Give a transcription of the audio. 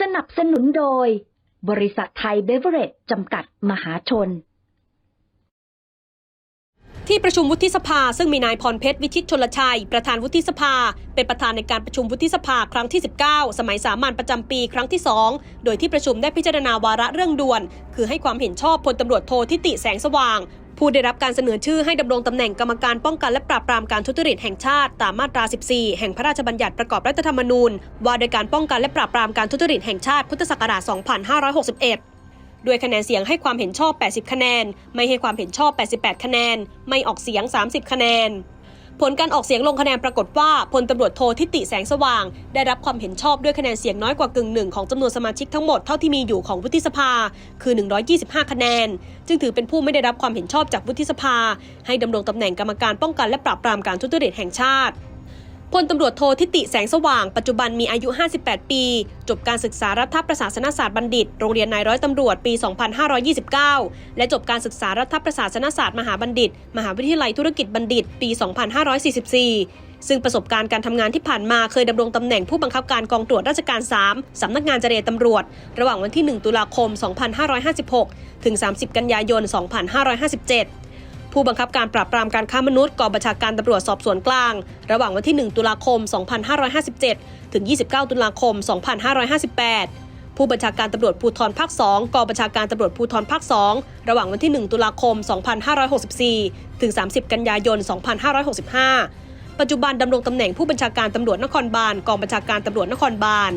สนับสนุนโดย บริษัทไทยเบเวอเรจจำกัดมหาชน ที่ประชุมวุฒิสภาซึ่งมีนายพรเพชรวิชิตชนลชัย ประธานวุฒิสภา เป็นประธานในการประชุมวุฒิสภาครั้งที่ 19 สมัยสามัญประจำปีครั้งที่ 2 โดยที่ประชุมได้พิจารณาวาระเรื่องด่วน คือให้ความเห็นชอบพลตำรวจโททิติแสงสว่าง ผู้ได้รับการเสนอชื่อให้ดำรงตำแหน่งกรรมการป้องกันและปราบปรามการทุจริตแห่งชาติตามมาตรา 14 แห่งพระราชบัญญัติประกอบรัฐธรรมนูญ ว่าโดยการป้องกันและปราบปรามการทุจริตแห่งชาติพุทธศักราช 2561ด้วยคะแนนเสียงให้ความเห็นชอบ 80 คะแนน ไม่ให้ความเห็นชอบ 88 คะแนน ไม่ออกเสียง 30 คะแนน ผลการออกเสียงลงคะแนนปรากฏว่าพลตำรวจโททิติแสงสว่าง ได้รับความเห็นชอบด้วยคะแนนเสียงน้อยกว่ากึ่งหนึ่งของจำนวนสมาชิกทั้งหมดเท่าที่มีอยู่ของวุฒิสภา คือ 125 คะแนน จึงถือเป็นผู้ไม่ได้รับความเห็นชอบจากวุฒิสภา ให้ดำรงตำแหน่งกรรมการป้องกันและปราบปรามการทุจริตแห่งชาติ พลตำรวจโททิติแสงสว่าง ปัจจุบันมีอายุ 58 ปี จบการศึกษารัฐประศาสนศาสตร์บัณฑิต โรงเรียนนายร้อยตำรวจปี 2529 และจบการศึกษารัฐประศาสนศาสตร์มหาบัณฑิต มหาวิทยาลัยธุรกิจบัณฑิต ปี 2544ซึ่งประสบการณ์การทำงานที่ผ่านมาเคยดำรงตำแหน่งผู้บังคับการกองตรวจราชการ 3 สำนักงานเจรตำรวจ ระหว่างวันที่ 1 ตุลาคม 2556 ถึง 30 กันยายน 2557 ผู้บังคับการปราบปรามการค้ามนุษย์กองบัญชาการตำรวจสอบสวนกลาง ระหว่างวันที่ 1 ตุลาคม 2557 ถึง 29 ตุลาคม 2558 ผู้บัญชาการตำรวจภูธรภาค 2กองบัญชาการตำรวจภูธรภาค 2 ระหว่างวันที่ 1 ตุลาคม 2564 ถึง 30 กันยายน 2565 ปัจจุบันดำรงตำแหน่งผู้บัญชาการตำรวจนครบาลกองบัญชาการตำรวจนครบาล